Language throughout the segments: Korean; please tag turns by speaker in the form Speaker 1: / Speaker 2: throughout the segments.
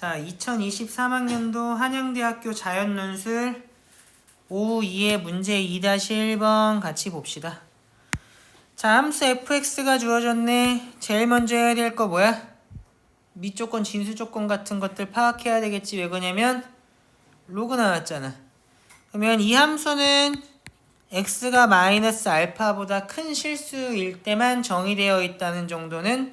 Speaker 1: 자, 2023학년도 한양대학교 자연논술 오후 2의 문제 2-1번 같이 봅시다. 자, 함수 fx가 주어졌네. 제일 먼저 해야 될 거 뭐야? 미조건, 진수조건 같은 것들 파악해야 되겠지. 왜 그러냐면 로그 나왔잖아. 그러면 이 함수는 x가 마이너스 알파보다 큰 실수일 때만 정의되어 있다는 정도는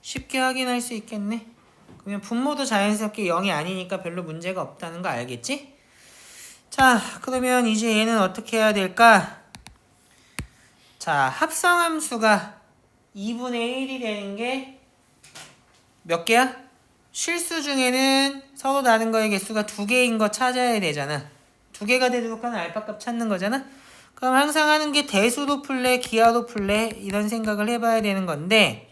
Speaker 1: 쉽게 확인할 수 있겠네. 그러면 분모도 자연스럽게 0이 아니니까 별로 문제가 없다는 거 알겠지? 자, 그러면 이제 얘는 어떻게 해야 될까? 자, 합성함수가 2분의 1이 되는 게 몇 개야? 실수 중에는 서로 다른 거의 개수가 두 개인 거 찾아야 되잖아. 두 개가 되도록 하는 알파 값 찾는 거잖아. 그럼 항상 하는 게 대수도 풀래, 기하도 풀래 이런 생각을 해봐야 되는 건데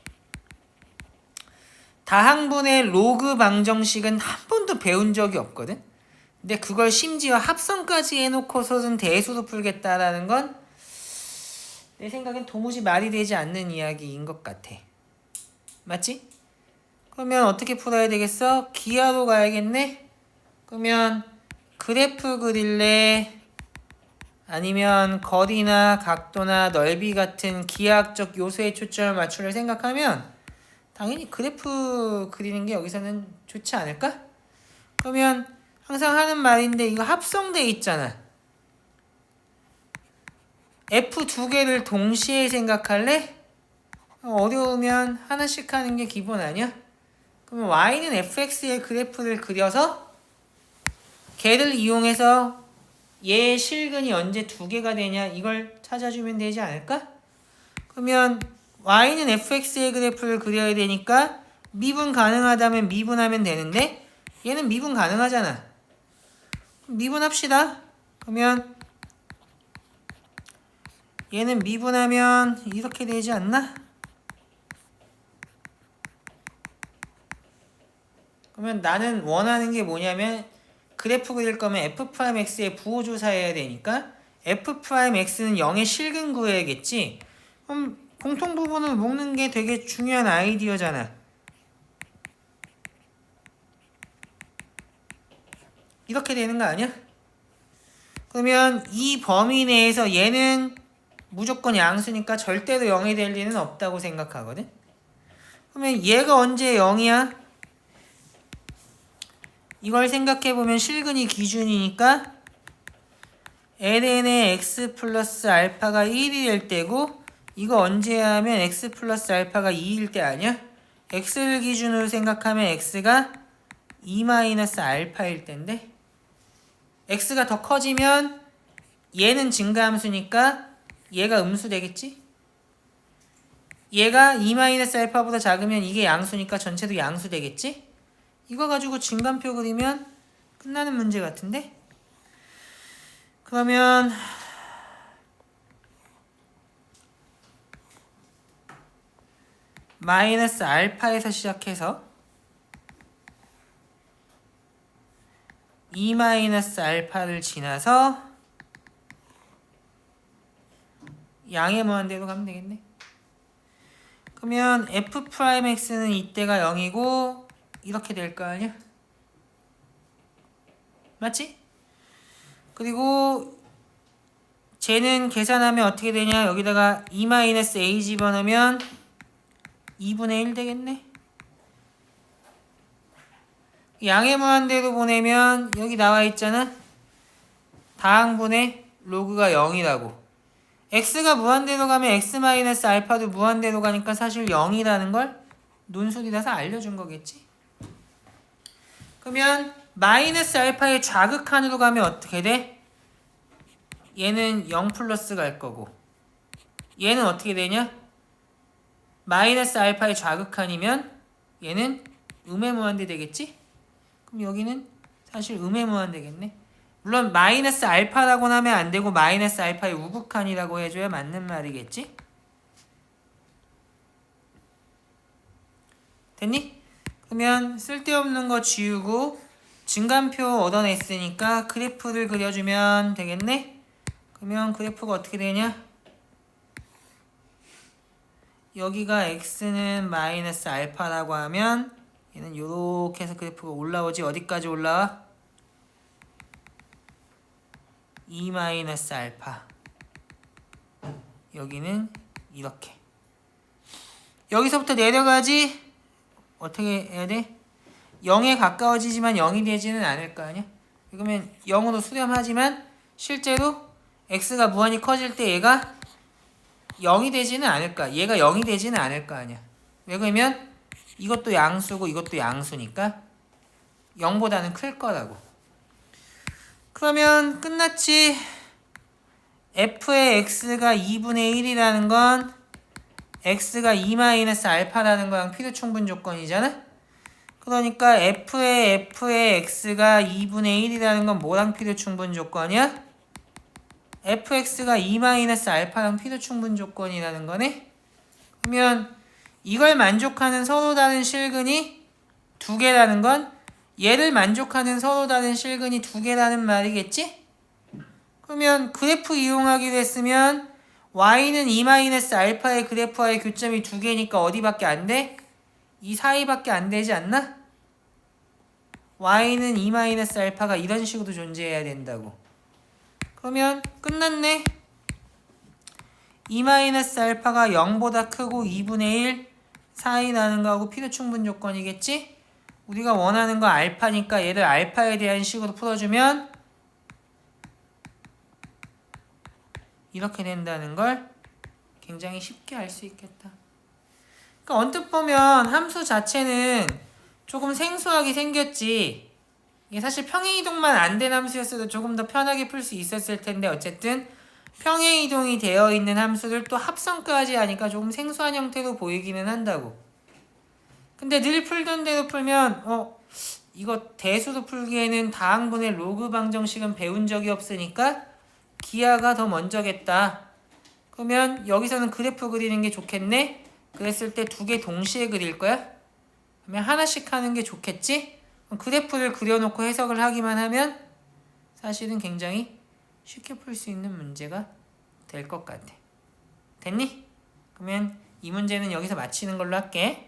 Speaker 1: 다항분의 로그 방정식은 한 번도 배운 적이 없거든. 근데 그걸 심지어 합성까지 해놓고서는 대수도 풀겠다라는 건 내 생각엔 도무지 말이 되지 않는 이야기인 것 같아. 맞지? 그러면 어떻게 풀어야 되겠어? 기하로 가야겠네? 그러면 그래프 그릴래? 아니면 거리나 각도나 넓이 같은 기하학적 요소에 초점을 맞추려 생각하면 당연히 그래프 그리는 게 여기서는 좋지 않을까? 그러면 항상 하는 말인데 이거 합성돼 있잖아. F 두 개를 동시에 생각할래? 어려우면 하나씩 하는 게 기본 아니야? 그러면 y는 fx의 그래프를 그려서 걔를 이용해서 얘의 실근이 언제 두 개가 되냐 이걸 찾아주면 되지 않을까? 그러면 y는 fx의 그래프를 그려야 되니까 미분 가능하다면 미분하면 되는데 얘는 미분 가능하잖아. 미분합시다. 그러면 얘는 미분하면 이렇게 되지 않나? 그러면 나는 원하는 게 뭐냐면 그래프 그릴 거면 f'x의 부호 조사해야 되니까 f'x는 0의 실근 구해야겠지. 그럼 공통 부분을 묶는 게 되게 중요한 아이디어잖아. 이렇게 되는 거 아니야? 그러면 이 범위 내에서 얘는 무조건 양수니까 절대로 0이 될 리는 없다고 생각하거든. 그러면 얘가 언제 0이야? 이걸 생각해 보면 실근이 기준이니까 ln의 x 플러스 알파가 1이 될 때고 이거 언제 하면 x 플러스 알파가 2일 때 아니야? x를 기준으로 생각하면 x가 2 마이너스 알파일 때인데 x가 더 커지면 얘는 증가함수니까 얘가 음수 되겠지? 얘가 2 마이너스 알파보다 작으면 이게 양수니까 전체도 양수 되겠지? 이거 가지고 증감표 그리면 끝나는 문제 같은데? 그러면 마이너스 알파에서 시작해서 2 마이너스 알파를 지나서 양의 무한대로 가면 되겠네. 그러면 f 프라임 x는 이때가 0이고 이렇게 될 거 아니야? 맞지? 그리고 쟤는 계산하면 어떻게 되냐? 여기다가 2-a 집어넣으면 2분의 1 되겠네. 양의 무한대로 보내면 여기 나와 있잖아. 다항분의 로그가 0이라고. x가 무한대로 가면 x-알파도 무한대로 가니까 사실 0이라는 걸 논술이라서 알려준 거겠지. 그러면 마이너스 알파의 좌극한으로 가면 어떻게 돼? 얘는 0 플러스 갈 거고 얘는 어떻게 되냐? 마이너스 알파의 좌극한이면 얘는 음의 무한대 되겠지? 그럼 여기는 사실 음의 무한대겠네. 물론 마이너스 알파라고 하면 안 되고 마이너스 알파의 우극한이라고 해줘야 맞는 말이겠지? 됐니? 그러면 쓸데없는 거 지우고 증감표 얻어냈으니까 그래프를 그려주면 되겠네? 그러면 그래프가 어떻게 되냐? 여기가 x는 마이너스 알파라고 하면 얘는 요렇게 해서 그래프가 올라오지 어디까지 올라와? 2 마이너스 알파 여기는 이렇게 여기서부터 내려가지 어떻게 해야 돼? 0에 가까워지지만 0이 되지는 않을 거 아니야? 그러면 0으로 수렴하지만 실제로 x가 무한히 커질 때 얘가 0이 되지는 않을까? 얘가 0이 되지는 않을 거 아니야. 왜 그러면 이것도 양수고 이것도 양수니까 0보다는 클 거라고. 그러면 끝났지. f의 x가 2분의 1이라는 건 x가 2-알파라는 거랑 필요 충분 조건이잖아. 그러니까 f의 f의 x가 2분의 1이라는 건 뭐랑 필요 충분 조건이야? Fx가 2-알파랑 필요 충분 조건이라는 거네. 그러면 이걸 만족하는 서로 다른 실근이 두 개라는 건 얘를 만족하는 서로 다른 실근이 두 개라는 말이겠지? 그러면 그래프 이용하기로 했으면 y는 2-알파의 그래프와의 교점이 두 개니까 어디밖에 안 돼? 이 사이밖에 안 되지 않나? y는 2-알파가 이런 식으로 존재해야 된다고. 그러면 끝났네. 2-알파가 0보다 크고 2분의 1 사이 나는 거하고 필요 충분 조건이겠지? 우리가 원하는 거 알파니까 얘를 알파에 대한 식으로 풀어주면 이렇게 된다는 걸 굉장히 쉽게 알 수 있겠다. 그러니까 언뜻 보면 함수 자체는 조금 생소하게 생겼지. 이게 사실 평행이동만 안 된 함수였어도 조금 더 편하게 풀 수 있었을 텐데 어쨌든 평행이동이 되어 있는 함수를 또 합성까지 하니까 조금 생소한 형태로 보이기는 한다고. 근데 늘 풀던 대로 풀면 어 이거 대수로 풀기에는 다항분의 로그 방정식은 배운 적이 없으니까 기하가 더 먼저겠다. 그러면 여기서는 그래프 그리는 게 좋겠네. 그랬을 때 두 개 동시에 그릴 거야. 그러면 하나씩 하는 게 좋겠지? 그래프를 그려놓고 해석을 하기만 하면 사실은 굉장히 쉽게 풀 수 있는 문제가 될 것 같아. 됐니? 그러면 이 문제는 여기서 마치는 걸로 할게.